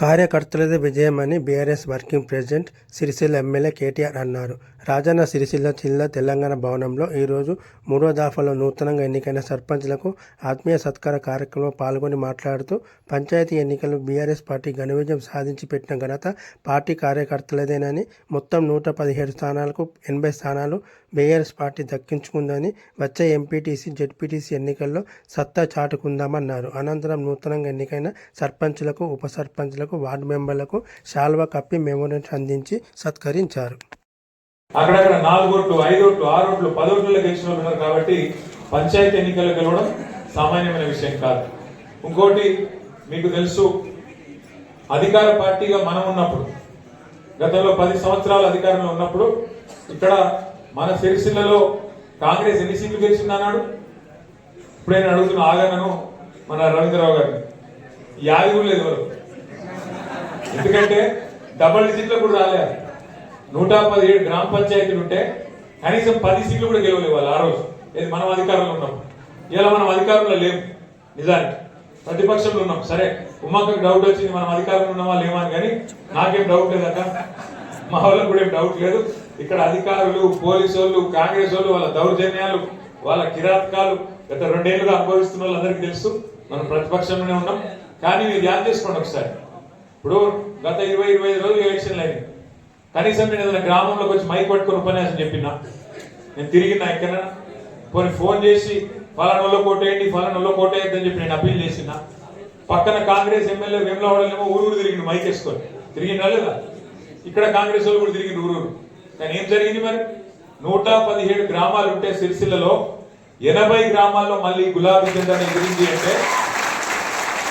కార్యకర్తలదే విజయమని BRS working president Sircilla MLA KTR అన్నారు. రాజన్న సిరిసిల్ల జిల్లా తెలంగాణ భవనంలో ఈరోజు మూడో దాఫాలో నూతనంగా ఎన్నికైన సర్పంచ్లకు ఆత్మీయ సత్కార కార్యక్రమంలో పాల్గొని మాట్లాడుతూ పంచాయతీ ఎన్నికలు బీఆర్ఎస్ పార్టీ ఘన విజయం సాధించి పెట్టిన ఘనత పార్టీ కార్యకర్తలదేనని మొత్తం నూట పదిహేడు స్థానాలకు ఎనభై స్థానాలు బీఆర్ఎస్ పార్టీ దక్కించుకుందని వచ్చే ఎంపీటీసీ జెడ్పీటీసీ ఎన్నికల్లో సత్తా చాటుకుందామన్నారు. అనంతరం నూతనంగా ఎన్నికైన సర్పంచులకు ఉప సర్పంచ్లకు వార్డు మెంబర్లకు శాల్వా కప్పి మెమోరెంట్ అందించి సత్కరించారు. అక్కడక్కడ నాలుగు ఓట్లు ఐదు ఓట్లు ఆరు ఓట్లు పది ఓట్లలో గెలిచిన వాళ్ళు ఉన్నారు కాబట్టి పంచాయతీ ఎన్నికలు గెలవడం సామాన్యమైన విషయం కాదు. ఇంకోటి మీకు తెలుసు అధికార పార్టీగా మనం ఉన్నప్పుడు గతంలో పది సంవత్సరాలు అధికారంలో ఉన్నప్పుడు ఇక్కడ మన సిరిసిల్లలో కాంగ్రెస్ ఎన్ని సీట్లు గెలిచింది అన్నాడు? ఇప్పుడు నేను అడుగుతున్న ఆగనను మన రవీంద్రరావు గారిని. యాది కూడా లేదు ఎవరు? ఎందుకంటే డబల్ డిజిట్లో కూడా రాలేదు నూట పదిహేడు గ్రామ పంచాయతీలు ఉంటే కనీసం పది సీట్లు కూడా గెలవలేవు వాళ్ళు ఆ రోజు. ఏది మనం అధికారంలో ఉన్నాం. ఇలా మనం అధికారంలో లేము నిజానికి. ప్రతిపక్షంలో ఉన్నాం. సరే ఉమ్మక్కకు డౌట్ వచ్చింది మనం అధికారంలో ఉన్నామా లేమా అని కానీ నాకేం డౌట్ లేదక్క మా వాళ్ళకి కూడా ఏం డౌట్ లేదు. ఇక్కడ అధికారులు పోలీసు వాళ్ళు కాంగ్రెస్ వాళ్ళు వాళ్ళ దౌర్జన్యాలు వాళ్ళ కిరాతకాలు గత రెండేళ్ళుగా అనుభవిస్తున్న వాళ్ళందరికీ తెలుసు. మనం ప్రతిపక్షంలోనే ఉన్నాం. కానీ మీరు ధ్యానం చేసుకోండి ఒకసారి. ఇప్పుడు గత ఇరవై ఇరవై ఐదు రోజులు ఎలక్షన్లు అయినాయి. కనీసం నేను ఏదైనా గ్రామంలోకి వచ్చి మైక్ పట్టుకుని ఉపన్యాసం చెప్పినా? నేను తిరిగినా ఎక్కడైనా? పోనీ ఫోన్ చేసి ఫలానాలో కోటేయండి ఫలానాలో కోటేయద్దు అని చెప్పి నేను అప్పీల్ చేసిన. పక్కన కాంగ్రెస్ ఎమ్మెల్యే వేమలవాడలేమో ఊరు ఊరు తిరిగిండు మైక్ వేసుకొని. తిరిగినా లేదా? ఇక్కడ కాంగ్రెస్ వాళ్ళు కూడా తిరిగిండు ఊరు. కానీ ఏం జరిగింది మరి? నూట పదిహేడు గ్రామాలు ఉంటే సిరిసిల్లలో ఎనభై గ్రామాల్లో మళ్ళీ గులాబీ జెండాని ఎగిరింది అంటే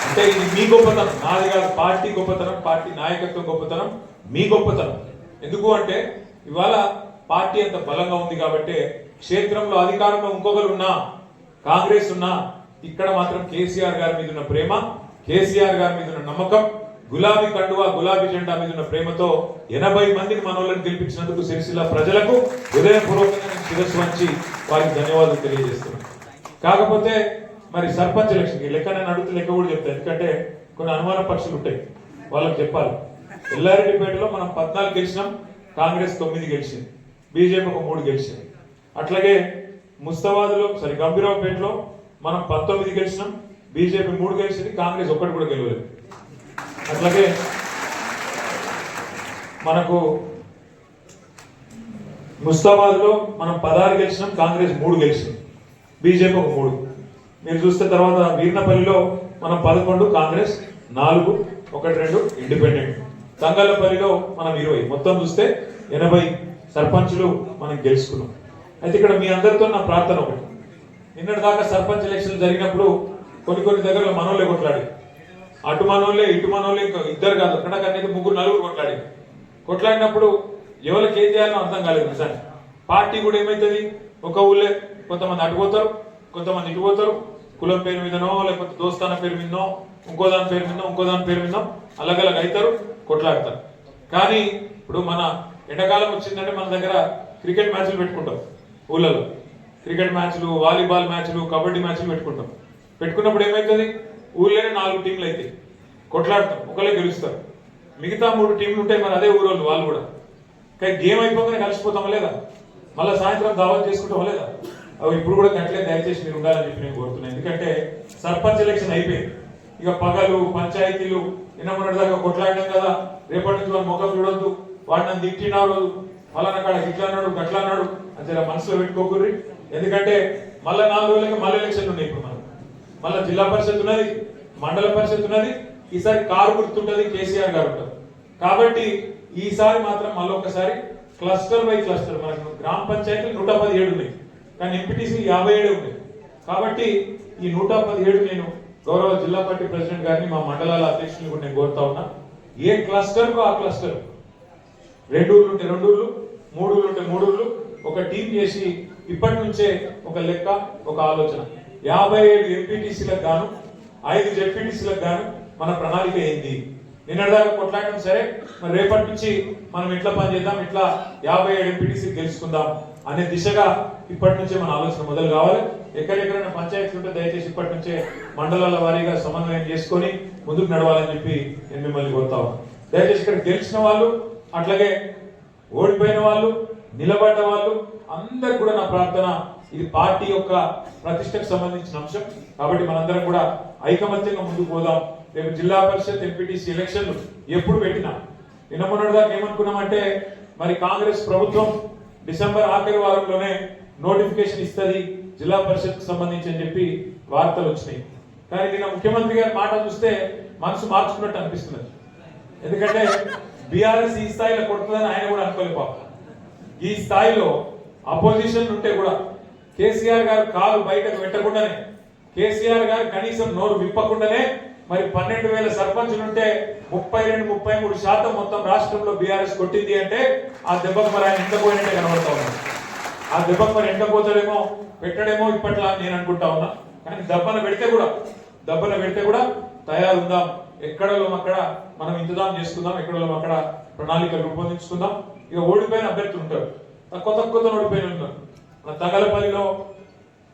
అంటే ఇది మీ గొప్పతనం. నాది కాదు పార్టీ గొప్పతనం పార్టీ నాయకత్వం గొప్పతనం మీ గొప్పతనం. ఎందుకు అంటే ఇవాళ పార్టీ అంత బలంగా ఉంది కాబట్టి క్షేత్రంలో అధికారంలో ఇంకొకరు ఉన్నా కాంగ్రెస్ ఉన్నా ఇక్కడ మాత్రం కేసీఆర్ గారి మీద ఉన్న ప్రేమ కేసీఆర్ గారి మీద ఉన్న నమ్మకం గులాబీ కండువా గులాబీ జెండా మీద ఉన్న ప్రేమతో ఎనభై మందిని మనోళ్ళని గెలిపించినందుకు సిరిసిల్ల ప్రజలకు హృదయపూర్వకంగా నేను శిరస్సు వంచి వారికి ధన్యవాదాలు తెలియజేస్తున్నాను. కాకపోతే మరి సర్పంచ్ ఎలక్షన్కి లెక్క నేను అడుగుతూ లెక్క కూడా చెప్తాను ఎందుకంటే కొన్ని అనుమాన పక్షులు ఉంటాయి. వాళ్ళకి చెప్పాలి. ఎల్లారెడ్డిపేటలో మనం పద్నాలుగు గెలిచినాం కాంగ్రెస్ తొమ్మిది గెలిచింది బీజేపీ ఒక మూడు గెలిచింది. అట్లాగే ముస్తాబాద్లో సారీ గంభీరావుపేటలో మనం పంతొమ్మిది గెలిచినాం బీజేపీ మూడు గెలిచింది కాంగ్రెస్ ఒక్కటి కూడా గెలవలేదు. అట్లాగే మనకు ముస్తాబాద్లో మనం పదహారు గెలిచినాం కాంగ్రెస్ మూడు గెలిచింది బీజేపీ ఒక మూడు. మీరు చూస్తే తర్వాత వీర్నపల్లిలో మనం పదకొండు కాంగ్రెస్ నాలుగు ఒకటి రెండు ఇండిపెండెంట్. తంగళ్ళపల్లిలో మనం ఇరవై. మొత్తం చూస్తే ఎనభై సర్పంచులు మనం గెలుచుకున్నాం. అయితే ఇక్కడ మీ అందరితో నా ప్రార్థన ఒకటి. నిన్నటి దాకా సర్పంచ్ ఎలక్షన్ జరిగినప్పుడు కొన్ని కొన్ని దగ్గరలో మనోళ్ళే కొట్లాడి అటు మనోళ్ళే ఇటు మనోళ్ళే ఇంకా ఇద్దరు కాదు అక్కడ కన్నా ముగ్గురు నలుగురు కొట్లాడి కొట్లాడినప్పుడు ఎవరికి ఏం చేయాలో అర్థం కాలేదు నిజానికి. పార్టీ కూడా ఏమవుతుంది ఒక ఊళ్ళే కొంతమంది అటు పోతారు కొంతమంది ఇటు పోతారు. కులం పేరు మీదనో లేకపోతే దోస్తాన పేరు మీదనో ఇంకో దాని పేరు మీద ఇంకో దాని పేరు మీద అలగలగ అవుతారు కొట్లాడతారు. కానీ ఇప్పుడు మన ఎండాకాలం వచ్చిందంటే మన దగ్గర క్రికెట్ మ్యాచ్లు పెట్టుకుంటాం ఊళ్ళలో. క్రికెట్ మ్యాచ్లు వాలీబాల్ మ్యాచ్లు కబడ్డీ మ్యాచ్లు పెట్టుకుంటాం. పెట్టుకున్నప్పుడు ఏమవుతుంది ఊళ్ళోనే నాలుగు టీంలు అవుతాయి కొట్లాడతాం ఒకళ్ళే గెలుస్తారు. మిగతా మూడు టీంలు ఉంటాయి మరి అదే ఊరోళ్ళు వాళ్ళు కూడా. కానీ గేమ్ అయిపోగానే కలిసిపోతాం లేదా? మళ్ళీ సాయంత్రం దావత్ చేసుకుంటాం లేదా? అవి ఇప్పుడు కూడా గట్లే దయచేసి మీరు ఉండాలని చెప్పి నేను కోరుతున్నాను. ఎందుకంటే సర్పంచ్ ఎలక్షన్ అయిపోయింది. ఇక పగలు పంచాయతీలు నిన్న మొన్నటి కొట్లాడినాం కదా. రేపటి నుంచి వాళ్ళ ముఖం చూడొద్దు. వాడు నన్ను తిట్టినాడు. అక్కడ కాడ ఇట్లా అన్నాడు గట్లా అన్నాడు అని మనసులో పెట్టుకోకూర్రి. ఎందుకంటే మళ్ళీ నాలుగు రోజులకి మళ్ళీ ఎలక్షన్లు ఉన్నాయి ఇప్పుడు మనం మళ్ళీ జిల్లా పరిషత్ ఉన్నది మండల పరిషత్ ఉన్నది. ఈసారి కారు గుర్తుంటది కేసీఆర్ గారు ఉంటుంది. కాబట్టి ఈసారి మాత్రం మళ్ళీ ఒకసారి క్లస్టర్ బై క్లస్టర్ మనకు గ్రామ పంచాయతీలు నూట పదిహేడు ఉన్నాయి. కానీ ఎంపీటీసీ యాభై ఏడు ఉంది. కాబట్టి ఈ నూట పదిహేడు నేను గౌరవ జిల్లా పార్టీ ప్రెసిడెంట్ గారిని మా మండలాల అధ్యక్షులు కూడా నేను కోరుతా ఉన్నా. ఏ క్లస్టర్కు ఆ క్లస్టర్. రెండు ఊర్లు ఉంటే రెండు ఊర్లు మూడు ఊర్లు ఉంటే మూడు ఊర్లు. ఒక టీం చేసి ఇప్పటి నుంచే ఒక లెక్క ఒక ఆలోచన. యాభై ఏడు ఎంపీటీసీలకు గాను ఐదు జెడ్పీటీసీలకు గాను మన ప్రణాళిక ఏంది? నిన్నటిదాకా కొట్లాడడం సరే. మరి రేపటి నుంచి మనం ఇట్లా పని చేద్దాం? ఇట్లా యాభై ఏడు ఎంపీటీసీ గెలుచుకుందాం? అనే దిశగా ఇప్పటి నుంచే మన ఆలోచన మొదలు కావాలి. ఎక్కడెక్కడైనా పంచాయతీలు ఉంటే దయచేసి ఇప్పటి నుంచే మండలాల వారీగా సమన్వయం చేసుకొని ముందుకు నడవాలని చెప్పి నేను మిమ్మల్ని కోరుతా దయచేసి ఇక్కడ గెలిచిన వాళ్ళు అట్లాగే ఓడిపోయిన వాళ్ళు నిలబడ్డ వాళ్ళు అందరు కూడా నా ప్రార్థన ఇది పార్టీ యొక్క ప్రతిష్టకు సంబంధించిన అంశం. కాబట్టి మనందరం కూడా ఐకమత్యంగా ముందుకు పోదాం. రేపు జిల్లా పరిషత్ ఎంపీటీసీ ఎలక్షన్లు ఎప్పుడు పెట్టినా. నిన్న మొన్నటిదాకా ఏమనుకున్నామంటే మరి కాంగ్రెస్ ప్రభుత్వం డిసెంబర్ ఆఖరి వారంలోనే నోటిఫికేషన్ ఇస్తుంది జిల్లా పరిషత్కు సంబంధించి అని చెప్పి వార్తలు వచ్చినాయి. కానీ నిన్న ముఖ్యమంత్రి గారి మాట చూస్తే మనసు మార్చుకున్నట్టు అనిపిస్తున్నది. ఎందుకంటే బీఆర్ఎస్ ఈ స్థాయిలో కొడుతుందని ఆయన కూడా అనుకోలేపా ఈ స్థాయిలో అపోజిషన్ ఉంటే కూడా కేసీఆర్ గారు కాలు బయటకు పెట్టకుండానే కేసీఆర్ గారు కనీసం నోరు విప్పకుండానే మరి పన్నెండు వేల సర్పంచులు ఉంటే ముప్పై రెండు ముప్పై మూడు శాతం మొత్తం రాష్ట్రంలో బీఆర్ఎస్ కొట్టింది అంటే ఆ దెబ్బకు మరి ఆయన ఎండపోయినట్టే కనబడతా ఉన్నాడు ఆ దెబ్బకు మరి ఎండపోతాడేమో పెట్టడేమో ఇప్పట్లా అని నేను అనుకుంటా ఉన్నా. కానీ దెబ్బన పెడితే కూడా దెబ్బన పెడితే కూడా తయారుందాం. ఎక్కడలో అక్కడ మనం ఇంతదాం చేసుకుందాం ఎక్కడలో అక్కడ ప్రణాళికలు రూపొందించుకుందాం. ఇక ఓడిపోయిన అభ్యర్థులు ఉంటారు. తక్కువ తక్కువతో ఓడిపోయిన ఉన్నారు మన తగలపల్లిలో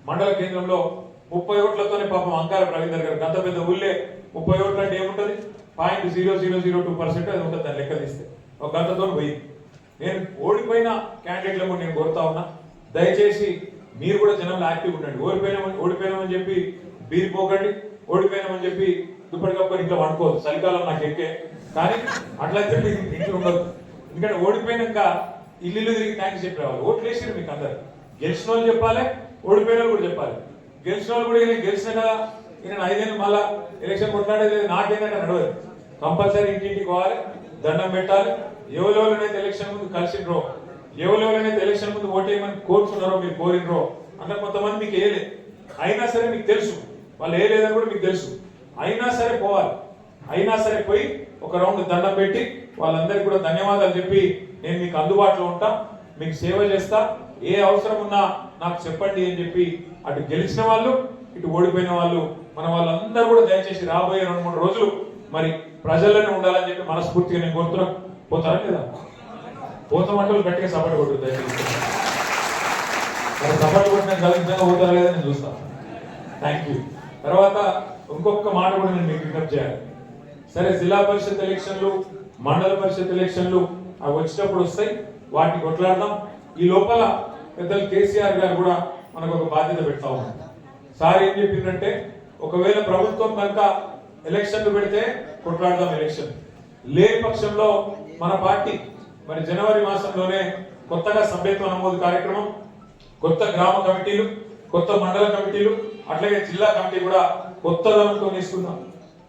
మండల కేంద్రంలో ముప్పై ఓట్లతోనే పాపం అంకార రవీందర్ గారు గంత పెద్ద ఊళ్ళే ముప్పై ఓట్లు అంటే ఏముంటది? Point zero zero zero two percent అది ఉంటుంది దాన్ని లెక్క తీస్తే. ఒక గంటతో పోయింది నేను ఓడిపోయిన క్యాండిడేట్లకు నేను కోరుతా ఉన్నా. దయచేసి మీరు కూడా జనంలో యాక్టివ్ ఉండండి. ఓడిపోయినామని ఓడిపోయినామని చెప్పి బీరిపోకండి ఓడిపోయినామని చెప్పి దుప్పటి కప్పుకొని ఇంట్లో వండుకోవద్దు. చలికాలం నాకు ఎక్కే. కానీ అట్లయితే మీకు ఇంట్లో ఉండదు. ఎందుకంటే ఓడిపోయినాక ఇల్లు ఇల్లు తిరిగి థ్యాంక్స్ చెప్పేవాళ్ళు ఓట్లు వేసారు మీకు అందరు. గెలిచిన వాళ్ళు చెప్పాలి ఓడిపోయిన వాళ్ళు కూడా చెప్పాలి. గెలిచిన వాళ్ళు కూడా నేను గెలిచిన కదా నేను ఐదేళ్ళు మళ్ళా ఎలక్షన్ కొట్లాడేది నాకేందంటే నడవదు. కంపల్సరీ ఇంటింటికి పోవాలి దండం పెట్టాలి. ఎవరెవరైతే ఎలక్షన్ ముందు కలిసిండ్రో ఎవరెవరైతే ఎలక్షన్ ముందు ఓటేయమని కోరుచున్నారో మీరు కోరినరో అంటే కొంతమంది మీకు వేయలే. అయినా సరే మీకు తెలుసు. వాళ్ళు వేయలేదని కూడా మీకు తెలుసు. అయినా సరే పోవాలి. అయినా సరే పోయి ఒక రౌండ్ దండం పెట్టి వాళ్ళందరికీ కూడా ధన్యవాదాలు చెప్పి నేను మీకు అందుబాటులో ఉంటా మీకు సేవ చేస్తా. ఏ అవసరం ఉన్నా నాకు చెప్పండి అని చెప్పి అటు గెలిచిన వాళ్ళు ఇటు ఓడిపోయిన వాళ్ళు మన వాళ్ళందరూ కూడా దయచేసి రాబోయే రెండు మూడు రోజులు మరి ప్రజల్లోనే ఉండాలని చెప్పి మనస్ఫూర్తిగా నేను కోరుతున్నా పోతారా లేదా? పోతామంటే వాళ్ళు గట్టిగా సపోర్ట్ కొట్టు దయచేసి. సపోర్ట్ కొట్టిన కలిగించగా పోతారా లేదా నేను చూస్తాను థ్యాంక్ యూ తర్వాత ఇంకొక మాట కూడా నేను మీకు విజ్ఞప్తి చేయాలి. సరే జిల్లా పరిషత్ ఎలక్షన్లు మండల పరిషత్ ఎలక్షన్లు అవి వచ్చినప్పుడు వస్తాయి. వాటిని కొట్లాడదాం. ఈ లోపల పెద్దలు కేసీఆర్ గారు కూడా మనకు ఒక బాధ్యత పెడతా ఉన్నారు. సార్ ఏం చెప్పిందంటే ఒకవేళ ప్రభుత్వం కనుక ఎలక్షన్లు పెడితే కొట్లాడదాం ఎలక్షన్. లేని పక్షంలో మన పార్టీ మరి జనవరి మాసంలోనే కొత్తగా సభ్యత్వ నమోదు కార్యక్రమం కొత్త గ్రామ కమిటీలు కొత్త మండల కమిటీలు అట్లాగే జిల్లా కమిటీ కూడా కొత్త ధనంతో తీసుకుందాం.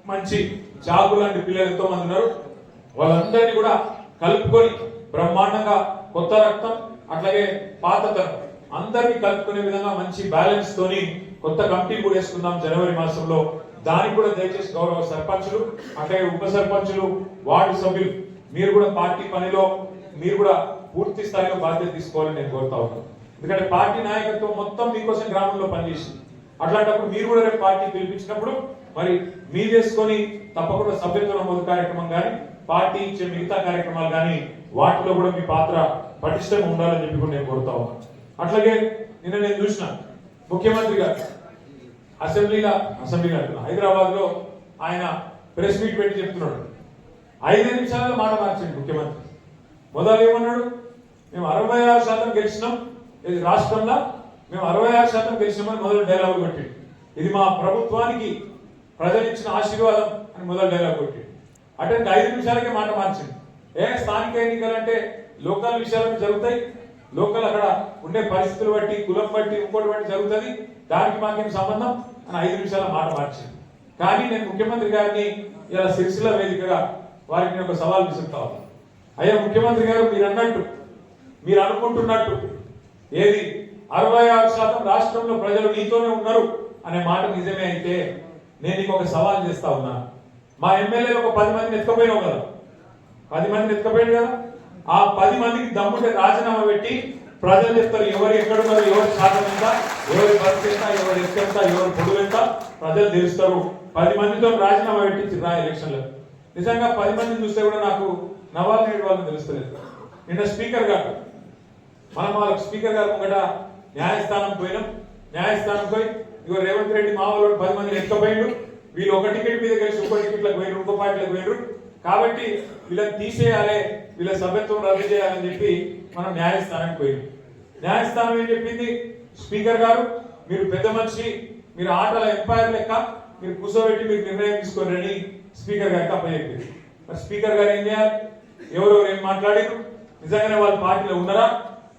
మంచి జాబు లాంటి పిల్లలు ఎంతో మంది ఉన్నారు. వాళ్ళందరినీ కూడా కలుపుకొని బ్రహ్మాండంగా కొత్త రక్తం అట్లాగే పాతతరం అందరినీ కలుపుకునే విధంగా మంచి బ్యాలెన్స్ తోని కొత్త కమిటీ కూడా వేసుకుందాం జనవరి మాసంలో. దానికి కూడా దయచేసి గౌరవ సర్పంచులు అట్లాగే ఉప సర్పంచులు వార్డు సభ్యులు మీరు కూడా పార్టీ పనిలో మీరు కూడా పూర్తి స్థాయిలో బాధ్యత తీసుకోవాలని నేను కోరుతా ఉన్నాను. ఎందుకంటే పార్టీ నాయకత్వం మొత్తం మీకోసం గ్రామంలో పనిచేసింది. అట్లాంటప్పుడు మీరు కూడా రేపు పార్టీ పిలిపించినప్పుడు మరి మీ చేసుకొని తప్పకుండా సభ్యత్వ నమోదు కార్యక్రమం కానీ పార్టీ ఇచ్చే మిగతా కార్యక్రమాలు కానీ వాటిలో కూడా మీ పాత్ర పటిష్టంగా ఉండాలని చెప్పి కూడా నేను కోరుతా ఉన్నాను. అట్లాగే నిన్న నేను చూసిన ముఖ్యమంత్రి గారు అసెంబ్లీగా అసెంబ్లీలో హైదరాబాద్లో ఆయన ప్రెస్ మీట్ పెట్టి చెప్తున్నాడు. ఐదు నిమిషాల్లో మాట మార్చింది ముఖ్యమంత్రి. మొదలు ఏమన్నాడు? మేము అరవై ఆరు శాతం గెలిచినాం ఇది రాష్ట్రంలో మేము అరవై ఆరు శాతం గెలిచినామని మొదలు డైలాగ్ కొట్టిండు. ఇది మా ప్రభుత్వానికి ప్రజలు ఇచ్చిన ఆశీర్వాదం అని మొదలు డైలాగ్ కొట్టిండు. అటువంటి ఐదు నిమిషాలకే మాట మార్చింది ఏ స్థానిక ఎన్నికలు అంటే లోకల్ విషయాలు జరుగుతాయి లోకల్ అక్కడ ఉండే పరిస్థితులు బట్టి కులం బట్టి ఇంకోటి బట్టి జరుగుతుంది. దానికి మాకేం సంబంధం? అని ఐదు నిమిషాల మాట మార్చింది. కానీ నేను ముఖ్యమంత్రి గారిని ఇలా సిరిసిల్ల వేదికగా వారికి నేను ఒక సవాల్ విసురుతా ఉన్నాను. అయ్యా ముఖ్యమంత్రి గారు మీరు అన్నట్టు మీరు అనుకుంటున్నట్టు ఏది అరవై ఆరు శాతం రాష్ట్రంలో ప్రజలు నీతోనే ఉన్నారు అనే మాట నిజమే అయితే నేను నీకు ఒక సవాల్ చేస్తా ఉన్నా. మా ఎమ్మెల్యేలు ఒక పది మందిని ఎత్తుకపోయినావు కదా. పది మందిని ఎత్తుకపోయాడు కదా. ఆ పది మందికి దమ్ముంటే రాజీనామా పెట్టి ప్రజలు చెప్తారు ఎవరు ఎక్కడున్నారు ఎవరి శాతం ఎంత ఎవరి బతుకు ఎంత ఎవరి ఎత్తు ఎంత ఎవరి పొడుగు ఎంత ప్రజలు తెలుస్తారు. పది మందితో రాజీనామా పెట్టించి రా ఎలక్షన్లో. నిజంగా పది మందిని చూస్తే కూడా నాకు నవాల్ నేడు వాళ్ళని తెలుస్తలేదు. నిన్న స్పీకర్ గారు మనం వాళ్ళకి స్పీకర్ గారు ముంగట న్యాయస్థానం పోయినాం. న్యాయస్థానం పోయి ఇగో రేవంత్ రెడ్డి మా వాళ్ళు పది మంది ఎక్కపోయిండు వీళ్ళు ఒక టికెట్ మీద కలిసి ఒక టికెట్లకు పోయినారు ఇంకో పార్టీలకు పోయినారు కాబట్టి వీళ్ళని తీసేయాలి. వీళ్ళ సభ్యత్వం రద్దు చేయాలని చెప్పి మనం న్యాయస్థానానికి పోయినాం న్యాయస్థానం ఏం చెప్పింది? స్పీకర్ గారు మీరు పెద్ద మనిషి మీరు ఆటల ఎంపైర్ లెక్క మీరు కూర్చోబెట్టి మీరు నిర్ణయం తీసుకోరని స్పీకర్ గారికి అప్పచెప్పింది మరి స్పీకర్ గారు ఏం చేయాలి? ఎవరెవరు ఏం మాట్లాడారు నిజంగానే వాళ్ళ పార్టీలో ఉన్నారా?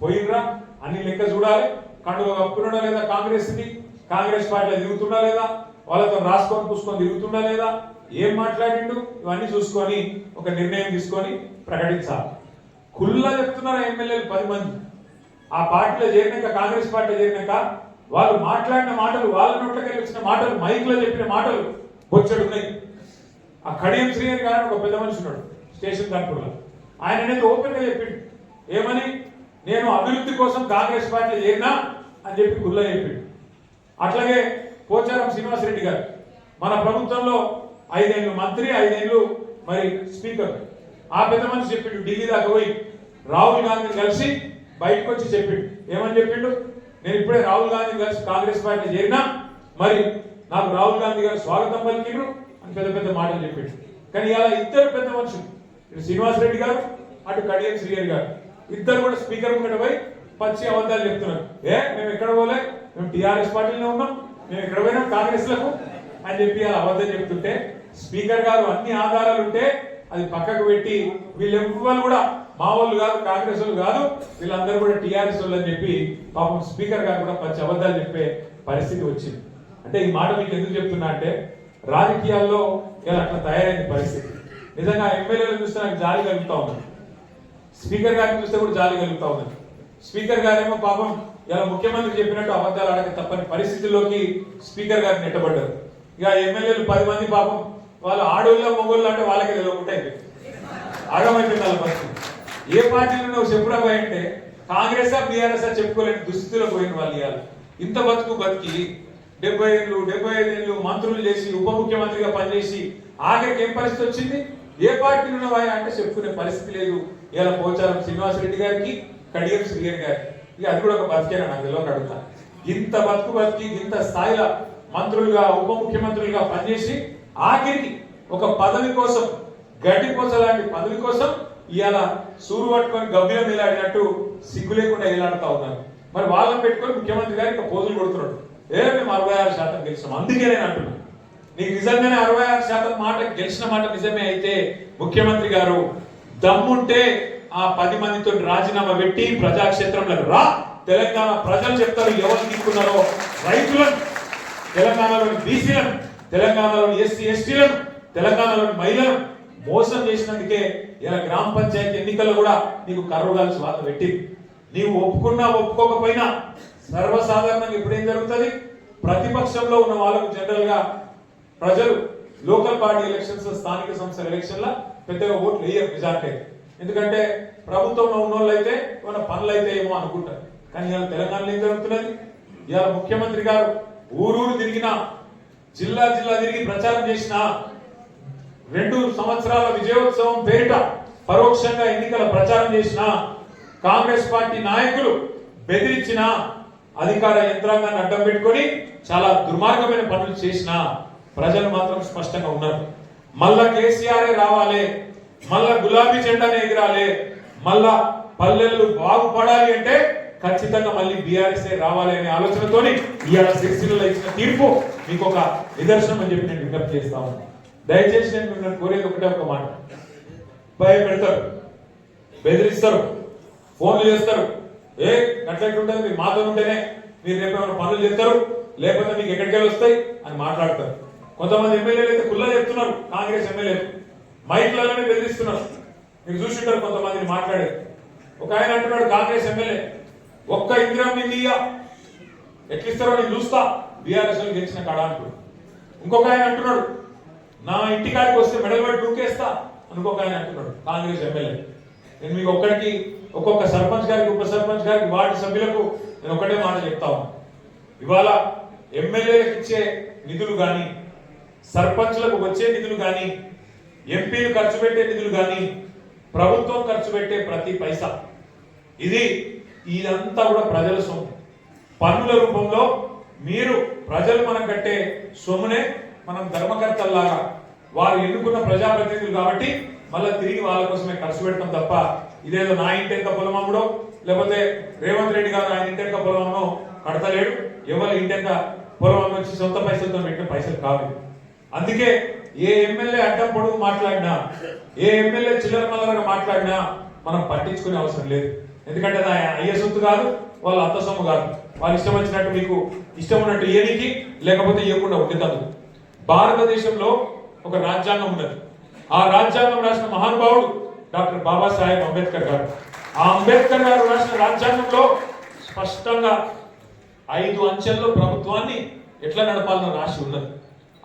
పోయినరా అన్ని లెక్క చూడాలి. కండువ కప్పుకున్నా లేదా కాంగ్రెస్ది కాంగ్రెస్ పార్టీలో తిరుగుతున్నా లేదా? వాళ్ళతో రాసుకొని పూసుకొని తిరుగుతున్నా లేదా? ఏం మాట్లాడిండు? ఇవన్నీ చూసుకొని ఒక నిర్ణయం తీసుకొని ప్రకటించాలి. కుళ్ళ చెప్తున్నారు ఎమ్మెల్యేలు పది మంది. ఆ పార్టీలో చేరినాక కాంగ్రెస్ పార్టీలో చేరినాక వాళ్ళు మాట్లాడిన మాటలు వాళ్ళ నోట్లకెళ్ళి వచ్చిన మాటలు మైక్లో చెప్పిన మాటలు బొచ్చడు ఉన్నాయి ఆ కడియం శ్రీహరి గారు ఒక పెద్ద మనిషి ఉన్నాడు స్టేషన్ కంట్రోల్లో ఆయన అనేది ఓపెన్గా చెప్పిండు. ఏమని? నేను అభివృద్ధి కోసం కాంగ్రెస్ పార్టీలో చేరినా అని చెప్పి గుల్ల చెప్పిండు. అట్లాగే పోచారం శ్రీనివాసరెడ్డి గారు మన ప్రభుత్వంలో ఐదేళ్ళు మంత్రి ఐదేళ్ళు మరి స్పీకర్. ఆ పెద్ద మనిషి చెప్పిండు ఢిల్లీ దాకా పోయి. రాహుల్ గాంధీని కలిసి బయటకు వచ్చి చెప్పిండు. ఏమని చెప్పిండు? నేను ఇప్పుడే రాహుల్ గాంధీ కలిసి కాంగ్రెస్ పార్టీ చేరినా మరి నాకు రాహుల్ గాంధీ గారు స్వాగతం పలికిండ్రు అని పెద్ద పెద్ద మాటలు చెప్పిండు. కానీ ఇలా ఇద్దరు పెద్ద మనుషులు ఇటు శ్రీనివాసరెడ్డి గారు అటు కడియం శ్రీహరి గారు ఇద్దరు కూడా స్పీకర్ ముంగట పోయి పచ్చి అబద్ధాలు చెప్తున్నారు. ఏ మేము ఎక్కడ పోలే? మేము టీఆర్ఎస్ పార్టీలో ఉన్నాం. మేము ఎక్కడ పోయినాం? కాంగ్రెస్లకు అని చెప్పి అలా అబద్ధం చెప్తుంటే స్పీకర్ గారు అన్ని ఆధారాలు ఉంటే అది పక్కకు పెట్టి వీళ్ళెవ్వరు కూడా మా వాళ్ళు కాదు కాంగ్రెస్ వాళ్ళు కాదు వీళ్ళందరూ కూడా టీఆర్ఎస్ వాళ్ళు అని చెప్పి పాపం స్పీకర్ గారు కూడా పచ్చి అబద్ధాలు చెప్పే పరిస్థితి వచ్చింది. అంటే ఈ మాట మీకు ఎందుకు చెప్తున్నా అంటే రాజకీయాల్లో ఇలా అట్లా తయారైంది పరిస్థితి. నిజంగా ఎమ్మెల్యేలు చూస్తే నాకు జాలి కలుగుతా ఉంది స్పీకర్ గారిని చూస్తే కూడా జాలి కలుగుతా ఉంది స్పీకర్ గారేమో పాపం ఇలా ముఖ్యమంత్రి చెప్పినట్టు అబద్ధాలు అడగ తప్పని పరిస్థితుల్లోకి స్పీకర్ గారు నెట్టబడ్డారు. ఇక ఎమ్మెల్యేలు పది మంది పాపం వాళ్ళు ఆడోళ్ళ మొగోళ్ళు అంటే వాళ్ళకి తెలియకుండా అయిపోయింది ఆగమైపోయింది వాళ్ళ పరిస్థితి. ఏ పార్టీలో నువ్వు చెప్పురా అంటే కాంగ్రెస్ బీఆర్ఎస్ చెప్పుకోలేని దుస్థితిలో పోయిన వాళ్ళు ఇవ్వాలి ఇంత బతుకు బతికి డెబ్బై ఏళ్ళు డెబ్బై ఐదు ఏళ్ళు మంత్రులు చేసి ఉప ముఖ్యమంత్రిగా పనిచేసి ఆఖరికి ఏం పరిస్థితి వచ్చింది? ఏ పార్టీలో ఉన్నవాయా అంటే చెప్పుకునే పరిస్థితి లేదు. ఇలా పోచారం శ్రీనివాసరెడ్డి గారికి కడియం శ్రీహరి గారికి. ఇక అది కూడా ఒక బతికేనా? నాకు తెలియక అడుగుతా. ఇంత బతుకు బతికి ఇంత స్థాయిలో మంత్రులుగా ఉప ముఖ్యమంత్రులుగా పనిచేసి ఆఖరికి ఒక పదవి కోసం గడ్డి గడ్డిపోస లాంటి పదవి కోసం ఇవాళ సూరు పట్టుకొని గబ్బిలో మీలాడినట్టు సిగ్గు లేకుండా ఏలాడుతా ఉన్నారు. మరి వాళ్ళని పెట్టుకొని ముఖ్యమంత్రి గారు ఇంకా పోజులు కొడుతున్నాడు ఏ మేము అరవై ఆరు శాతం గెలిచాం అందుకే నేను అంటున్నాను నీకు నిజంగానే అరవై ఆరు శాతం మాట గెలిచిన మాట నిజమే అయితే ముఖ్యమంత్రి గారు దమ్ముంటే ఆ పది మందితో రాజీనామా పెట్టి ప్రజాక్షేత్రంలో రా. తెలంగాణ ప్రజలు చెప్తారు ఎవరు తీసుకున్నారో రైతులను తెలంగాణలోని బీసీలను. తెలంగాణలోని ఎస్సీ ఎస్టీలను తెలంగాణలోని మహిళలను మోసం చేసినందుకే ఇలా గ్రామ పంచాయతీ ఎన్నికల్లో కూడా నీకు కర్రగాల్సి వాత పెట్టింది. నీవు ఒప్పుకున్నా ఒప్పుకోకపోయినా సర్వసాధారణంగా ఇప్పుడేం జరుగుతుంది? ప్రతిపక్షంలో ఉన్న వాళ్ళకు జనరల్గా ప్రజలు లోకల్ పార్టీ ఎలక్షన్స్ స్థానిక సంస్థల ఎలక్షన్ల పెద్దగా ఓట్లు వేయరు మెజార్టీ. ఎందుకంటే ప్రభుత్వంలో ఉన్న వాళ్ళు అయితే మన పనులు అయితే ఏమో అనుకుంటారు. కానీ ఇవాళ తెలంగాణలో ఏం జరుగుతున్నది? ఇవాళ ముఖ్యమంత్రి గారు ఊరూరు తిరిగినా జిల్లా జిల్లా తిరిగి ప్రచారం చేసిన రెండు సంవత్సరాల విజయోత్సవం పేరిట పరోక్షంగా ఎన్నికల ప్రచారం చేసిన కాంగ్రెస్ పార్టీ నాయకులు బెదిరించిన అధికార యంత్రాంగాన్ని అడ్డం పెట్టుకొని చాలా దుర్మార్గమైన పనులు చేసిన ప్రజలు మాత్రం స్పష్టంగా ఉన్నారు. మళ్ళా కేసీఆర్ రావాలి మళ్ళా గులాబీ జెండానే ఎగిరాలి మళ్ళా పల్లెలు బాగుపడాలి అంటే ఖచ్చితంగా మళ్ళీ బీఆర్ఎస్ రావాలి అనే ఆలోచనతోని ఇవాళ సిరిసిల్లలో ఇచ్చిన తీర్పు మీకు ఒక నిదర్శనం అని చెప్పి నేను విజ్ఞప్తి చేస్తా ఉన్నాను దయచేసి నేను మిమ్మల్ని కోరేది ఒకటే ఒక మాట. భయపెడతారు బెదిరిస్తారు. ఫోన్లు చేస్తారు. ఏ అట్లయితుంటుంది మీరు మాతో ఉంటేనే మీరు రేపు ఏమైనా పనులు చేస్తారు లేకపోతే మీకు ఎక్కడికెళ్ళి వస్తాయి అని మాట్లాడతారు. కొంతమంది ఎమ్మెల్యేలు అయితే కుల్లా చెప్తున్నారు కాంగ్రెస్ ఎమ్మెల్యేలు. మైక్లలోనే బెదిరిస్తున్నారు. మీరు చూసింటారు కొంతమందిని మాట్లాడేది. ఒక ఆయన అంటున్నాడు కాంగ్రెస్ ఎమ్మెల్యే. ఒక్క ఇంద్రం మిందియా ఎట్లిస్తారో నేను చూస్తా. బీఆర్ఎస్ గెలిచిన కాడ అంటాడు. ఇంకొక ఆయన అంటున్నాడు నా ఇంటికాడికి వస్తే మెడల్ పెట్టి దూకేస్తా ఇంకొక ఆయన అంటున్నాడు కాంగ్రెస్ ఎమ్మెల్యే. నేను మీకు ఒక్కడికి ఒక్కొక్క సర్పంచ్ గారికి ఉప సర్పంచ్ గారికి వార్డు సభ్యులకు నేను ఒకటే మాట చెప్తా ఇవాళ ఎమ్మెల్యేలకు ఇచ్చే నిధులు కానీ సర్పంచ్లకు వచ్చే నిధులు కానీ ఎంపీలు ఖర్చు పెట్టే నిధులు కానీ ప్రభుత్వం ఖర్చు పెట్టే ప్రతి పైసా. ఇది ఇదంతా కూడా ప్రజల సొమ్ము. పన్నుల రూపంలో మీరు ప్రజలు మనం కట్టే సొమ్మునే మనం ధర్మకర్తల్లాగా వారు ఎన్నుకున్న ప్రజాప్రతినిధులు కాబట్టి మళ్ళీ తిరిగి వాళ్ళ కోసమే ఖర్చు పెడతాం తప్ప ఇదేదో నా ఇంటెంక పొలమమ్ముడో లేకపోతే రేవంత్ రెడ్డి గారు ఆయన ఇంటెంక పొలమమ్మో కడతలేడు. ఎవరి ఇంటెంక పొలం వచ్చి సొంత పైసలతో పెట్టిన పైసలు కావు అందుకే ఏ ఎమ్మెల్యే అడ్డం పొడుగు మాట్లాడినా ఏ ఎమ్మెల్యే చిల్లర మల్లరగా మాట్లాడినా మనం పట్టించుకునే అవసరం లేదు. ఎందుకంటే అది ఆయన అయ్యే సొత్తు కాదు వాళ్ళ అత్త సొమ్ము కాదు. వాళ్ళు ఇష్టం వచ్చినట్టు మీకు ఇష్టం ఉన్నట్టు ఏనికి లేకపోతే ఇవ్వకుండా ఉండేది భారతదేశంలో ఒక రాజ్యాంగం ఉన్నది. ఆ రాజ్యాంగం రాసిన మహానుభావుడు డాక్టర్ బాబాసాహెబ్ అంబేద్కర్ గారు. ఆ అంబేద్కర్ గారు రాసిన రాజ్యాంగంలో స్పష్టంగా ఐదు అంచెల్లో ప్రభుత్వాన్ని ఎట్లా నడపాలని రాసి ఉన్నది.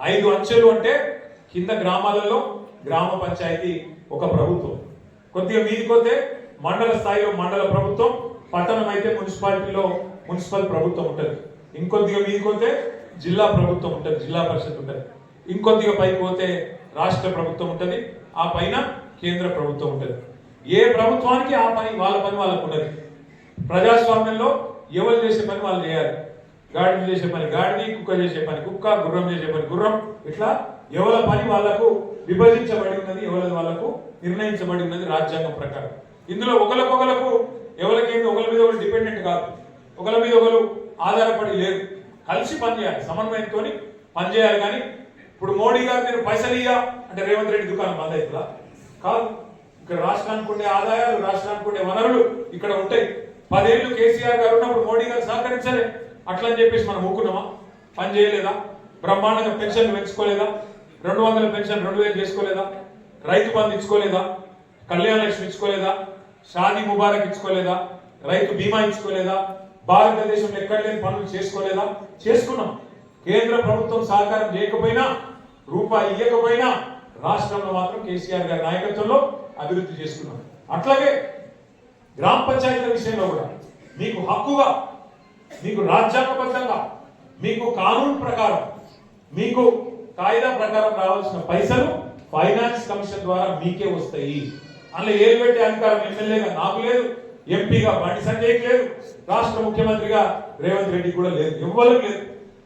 ఐదు అంచెలు అంటే కింద గ్రామాలలో గ్రామ పంచాయతీ ఒక ప్రభుత్వం. కొద్దిగా మీదిపోతే మండల స్థాయిలో మండల ప్రభుత్వం పట్టణం అయితే మున్సిపాలిటీలో మున్సిపల్ ప్రభుత్వం ఉంటుంది. ఇంకొద్దిగా మీకు పోతే జిల్లా ప్రభుత్వం ఉంటుంది జిల్లా పరిషత్ ఉంటుంది. ఇంకొద్దిగా పైకి పోతే రాష్ట్ర ప్రభుత్వం ఉంటుంది ఆ పైన కేంద్ర ప్రభుత్వం ఉంటుంది. ఏ ప్రభుత్వానికి ఆ పని వాళ్ళ పని వాళ్ళకు ఉండదు ప్రజాస్వామ్యంలో ఎవరు చేసే పని వాళ్ళు చేయాలి. గాడిద చేసే పని గాడిని కుక్క చేసే పని కుక్క గుర్రం చేసే పని గుర్రం ఇట్లా ఎవరి పని వాళ్ళకు విభజించబడి ఉన్నది ఎవరి వాళ్ళకు నిర్ణయించబడి ఉన్నది రాజ్యాంగం ప్రకారం. ఇందులో ఒకరికొకలకు ఎవరికేమి ఒకరి మీద ఒకరు డిపెండెంట్ కాదు. ఒకరి మీద ఒకరు ఆధారపడి లేరు. కలిసి పనిచేయాలి సమన్వయంతో పనిచేయాలి కానీ ఇప్పుడు మోడీ గారు మీరు పైసలు ఇయ్యా అంటే రేవంత్ రెడ్డి దుకాణం బంద్ అవుతుందా? కాదు. ఇక్కడ రాష్ట్రానికి ఉండే ఆదాయాలు రాష్ట్రానికి ఉండే వనరులు ఇక్కడ ఉంటాయి. పదేళ్ళు కేసీఆర్ గారు ఉన్నప్పుడు మోడీ గారు సహకరించలే. అట్లా అని చెప్పేసి మనం ఊకున్నామా పని చేయలేదా? బ్రహ్మాండంగా పెన్షన్ పెంచుకోలేదా? రెండు వందల పెన్షన్ రెండు వేలు చేసుకోలేదా? రైతు బంధు ఇచ్చుకోలేదా? కళ్యాణ లక్ష్మి ఇచ్చుకోలేదా? షాదీ ముబారక్ ఇచ్చుకోలేదా? రైతు బీమా ఇచ్చుకోలేదా? భారతదేశంలో ఎక్కడ లేని పనులు చేసుకోలేదా? చేసుకున్నాం. కేంద్ర ప్రభుత్వం సహకారం చేయకపోయినా రూపాయి ఇవ్వకపోయినా రాష్ట్రంలో మాత్రం కేసీఆర్ గారి నాయకత్వంలో అభివృద్ధి చేసుకున్నాం. అట్లాగే గ్రామ పంచాయతీల విషయంలో కూడా మీకు హక్కుగా మీకు రాజ్యాంగబద్ధంగా మీకు కానూన్ ప్రకారం మీకు కాయిదా ప్రకారం రావాల్సిన పైసలు ఫైనాన్స్ కమిషన్ ద్వారా మీకే వస్తాయి. అందులో ఏలు పెట్టే అధికారం ఎమ్మెల్యేగా నాకు లేదు ఎంపీగా బండి సంజయ్కి లేదు రాష్ట్ర ముఖ్యమంత్రిగా రేవంత్ రెడ్డి కూడా లేదు ఇవ్వలేదు లేదు.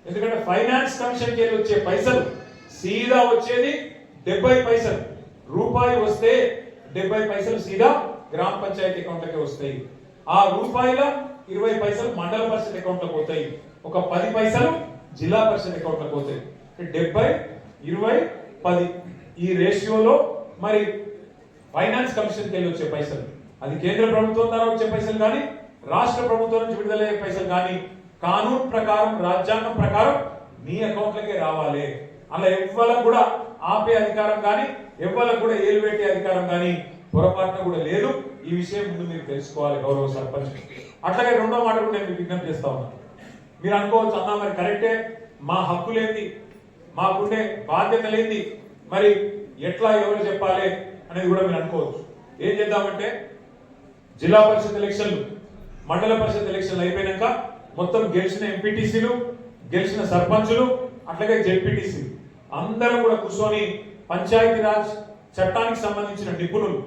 ఎందుకంటే ఫైనాన్స్ కమిషన్కి వచ్చే పైసలు సీదా వచ్చేది డెబ్బై పైసలు. రూపాయి వస్తే డెబ్బై పైసలు సీదా గ్రామ పంచాయతీ అకౌంట్లకే వస్తాయి. ఆ రూపాయల ఇరవై పైసలు మండల పరిషత్ అకౌంట్లకు పోతాయి. ఒక పది పైసలు జిల్లా పరిషత్ అకౌంట్లకు పోతాయి. డెబ్బై ఇరవై పది ఈ రేషియోలో మరి ఫైనాన్స్ కమిషన్కి వెళ్ళి వచ్చే పైసలు. అది కేంద్ర ప్రభుత్వం ద్వారా వచ్చే పైసలు కానీ రాష్ట్ర ప్రభుత్వం నుంచి విడుదలయ్యే పైసలు కానీ కానూన్ ప్రకారం రాజ్యాంగం ప్రకారం మీ అకౌంట్లకే రావాలి. అలా ఎవ్వలకు కూడా ఆపే అధికారం కానీ ఎవ్వలకు కూడా ఏలుపెట్టే అధికారం కానీ పొరపాటున కూడా లేదు. ఈ విషయం ముందు మీరు తెలుసుకోవాలి గౌరవ సర్పంచ్. అట్లాగే రెండో మాట కూడా నేను విజ్ఞప్తి చేస్తా ఉన్నాను మీరు అనుకోవచ్చు అన్నా మరి కరెక్టే. మా హక్కులేంది మాకుండే బాధ్యతలేంది మరి ఎట్లా ఎవరు చెప్పాలి? అనేది కూడా మీరు అనుకోవచ్చు. ఏం చేద్దామంటే జిల్లా పరిషత్ ఎలక్షన్లు మండల పరిషత్ ఎలక్షన్లు అయిపోయినాక మొత్తం గెలిచిన ఎంపీటీసీలు గెలిచిన సర్పంచులు అట్లాగే జెడ్పీటీసీలు. అందరం కూడా కూర్చొని పంచాయతీరాజ్ చట్టానికి సంబంధించిన నిపుణులు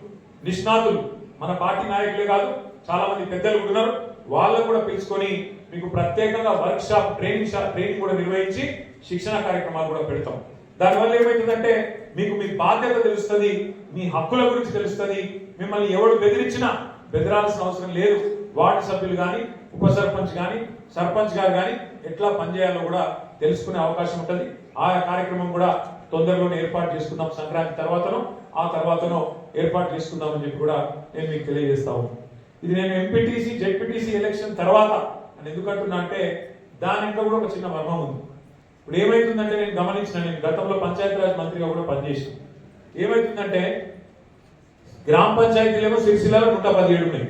నిష్ణాతులు మన పార్టీ నాయకులే కాదు చాలా మంది పెద్దలు ఉన్నారు వాళ్ళకు కూడా పిలుచుకొని మీకు ప్రత్యేకంగా workshop training shop training కూడా నిర్వహించి శిక్షణ కార్యక్రమాలు కూడా పెడతాం. దానివల్ల ఏమైతుందంటే మీకు మీ బాధ్యత తెలుస్తుంది మీ హక్కుల గురించి తెలుస్తుంది. మిమ్మల్ని ఎవడు బెదిరించినా బెదరాల్సిన అవసరం లేదు. వార్డు సభ్యులు కానీ ఉప సర్పంచ్ కానీ సర్పంచ్ గారు కానీ ఎట్లా పనిచేయాలో కూడా తెలుసుకునే అవకాశం ఉంటుంది. ఆ కార్యక్రమం కూడా తొందరలోనే ఏర్పాటు చేసుకుందాం సంక్రాంతి తర్వాతనో ఆ తర్వాతనో ఏర్పాటు చేసుకుందామని చెప్పి కూడా నేను మీకు తెలియజేస్తాము ఇది నేను ఎంపీటీసీ జెడ్పీటీసీ ఎలక్షన్ తర్వాత అని ఎందుకంటున్నా అంటే దాని కూడా ఒక చిన్న మర్మం ఉంది. ఇప్పుడు ఏమైతుందంటే నేను గమనించిన నేను గతంలో పంచాయతీరాజ్ మంత్రిగా కూడా పనిచేసాను ఏమైతుందంటే గ్రామ పంచాయతీలేమో సిరిసిల్లలో నూట పదిహేడు ఉన్నాయి.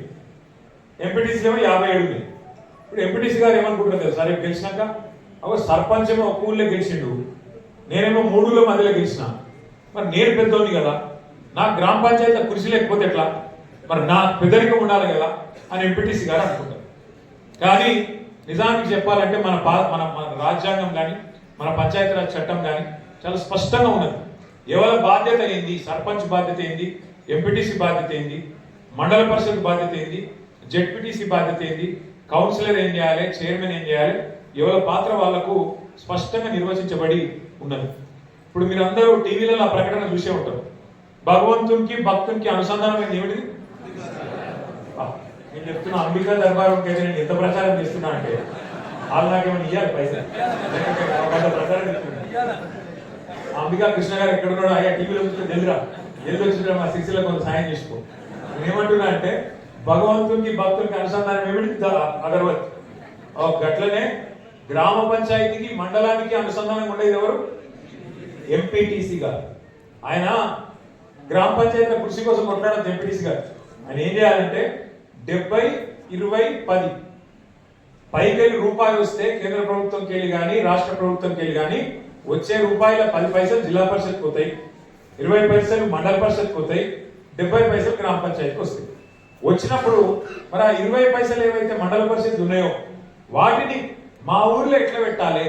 ఎంపీటీసీలేమో యాభై ఏడు ఉన్నాయి. ఇప్పుడు ఎంపీటీసీ గారు ఏమనుకుంటున్నారు కదా సరే గెలిచినాక? ఒక సర్పంచ్ ఏమో ఒక ఊళ్ళో గెలిచిండు. నేనేమో మూడులో మధ్యలో గెలిచిన. మరి నేను పెద్దోని కదా. నా గ్రామ పంచాయతీ కృషి లేకపోతే ఎట్లా? మరి నా పెద్దరికం ఉండాలి కదా అని ఎంపీటీసీ గారు అనుకుంటారు. కానీ నిజానికి చెప్పాలంటే మన పా- మన మన రాజ్యాంగం కానీ మన పంచాయతీరాజ్ చట్టం కానీ చాలా స్పష్టంగా ఉన్నది. ఎవరి బాధ్యత ఏంది? సర్పంచ్ బాధ్యత ఏంది? ఎంపీటీసీ బాధ్యత ఏంది? మండల పరిషత్ బాధ్యత ఏంది? జెడ్పీటీసీ బాధ్యత ఏంది? కౌన్సిలర్ ఏం చేయాలి? చైర్మన్ ఏం చేయాలి? ఎవరి పాత్ర వాళ్ళకు స్పష్టంగా నిర్వచించబడి ఉన్నది. ఇప్పుడు మీరు అందరూ టీవీలలో ఆ ప్రకటన చూసే ఉంటారు. భగవంతునికి భక్తునికి అనుసంధానం ఏంది ఏమిటి నేను చెప్తున్నా అంబికా దర్బారం అయితే నేను ఎంత ప్రచారం చేస్తున్నా అంటే అలాగే ఇయ్యాలి పైసలు? అంబికా కృష్ణ గారు ఎక్కడ ఉన్నాడో అయ్యా టీవీలో చూస్తే తెలియరా ఎల్లు వచ్చిన మా శిక్షలో కొంత సాయం చేసుకో. నేను ఏమంటున్నా అంటే భగవంతునికి భక్తునికి అనుసంధానం ఏమిటి అగరవత్. ఓ గట్లనే గ్రామ పంచాయతీకి మండలానికి అనుసంధానం ఉండేది ఎవరు? ఎంపీటీసీ గారు. ఆయన గ్రామ పంచాయతీల కృషి కోసం కొట్లాడారు ఎంపీటీసీ గారు. ఆయన ఏం చేయాలంటే డెబ్బై ఇరవై పది పైకెళ్ళి రూపాయి వస్తే కేంద్ర ప్రభుత్వంకి వెళ్ళి కానీ రాష్ట్ర ప్రభుత్వంకి వెళ్ళి కానీ వచ్చే రూపాయల పది పైసలు జిల్లా పరిషత్ పోతాయి. ఇరవై పైసలు మండల పరిషత్ పోతాయి. డెబ్బై పైసలు గ్రామ పంచాయతీకి వస్తాయి. వచ్చినప్పుడు మరి ఆ ఇరవై పైసలు ఏవైతే మండల పరిషత్ ఉన్నాయో వాటిని మా ఊర్లో ఎట్లా పెట్టాలి?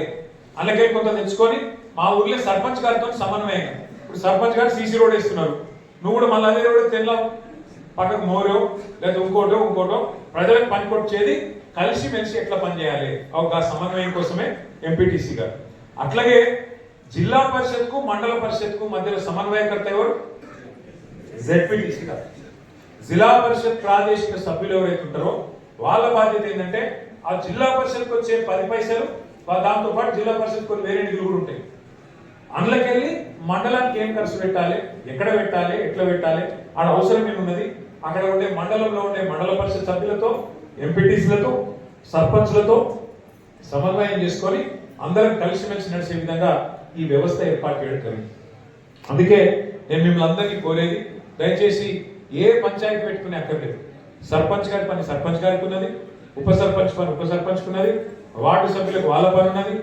అలాగే కొంత తెచ్చుకొని మా ఊర్లో సర్పంచ్ గారితో సమన్వయం ఇప్పుడు సర్పంచ్ గారు సీసీ రోడ్ వేస్తున్నారు. నువ్వు కూడా మళ్ళీ అదే రోడ్ తెల్లావు. పక్కకు మోరో లేదా ఇంకోటో ఇంకోటో. ప్రజలకు పనికొచ్చేది కలిసి మెలిసి ఎట్లా పనిచేయాలి? ఒక సమన్వయం కోసమే ఎంపీటీసీ గారు. అట్లాగే జిల్లా పరిషత్కు మండల పరిషత్కు మధ్యలో సమన్వయకర్త ఎవరు? జెడ్పీటీసీ గారు. జిల్లా పరిషత్ ప్రాదేశిక సభ్యులు ఎవరైతే ఉంటారో వాళ్ళ బాధ్యత ఏంటంటే ఆ జిల్లా పరిషత్కి వచ్చే పది పైసలు దాంతో పాటు జిల్లా పరిషత్ కొన్ని వేరే నిధులు కూడా ఉంటాయి. అందులోకెళ్ళి మండలానికి ఏం ఖర్చు పెట్టాలి? ఎక్కడ పెట్టాలి? ఎట్లా పెట్టాలి? ఆడ అవసరం ఏమున్నది? అక్కడ ఉండే మండలంలో ఉండే మండల పరిషత్ సభ్యులతో ఎంపీటీసీలతో సర్పంచ్లతో సమన్వయం చేసుకొని అందరం కలిసిమెలిసి నడిచే విధంగా ఈ వ్యవస్థ ఏర్పాటు చేయడం జరిగింది. అందుకే నేను మిమ్మల్ని అందరినీ కోరేది దయచేసి ఏ పంచాయతీ పెట్టుకునే అక్కర్లేదు. సర్పంచ్ గారి పని సర్పంచ్ గారికి ఉన్నది ఉప సర్పంచ్ పని ఉప సర్పంచ్కి ఉన్నది వార్డు సభ్యులకు వాళ్ళ పని ఉన్నది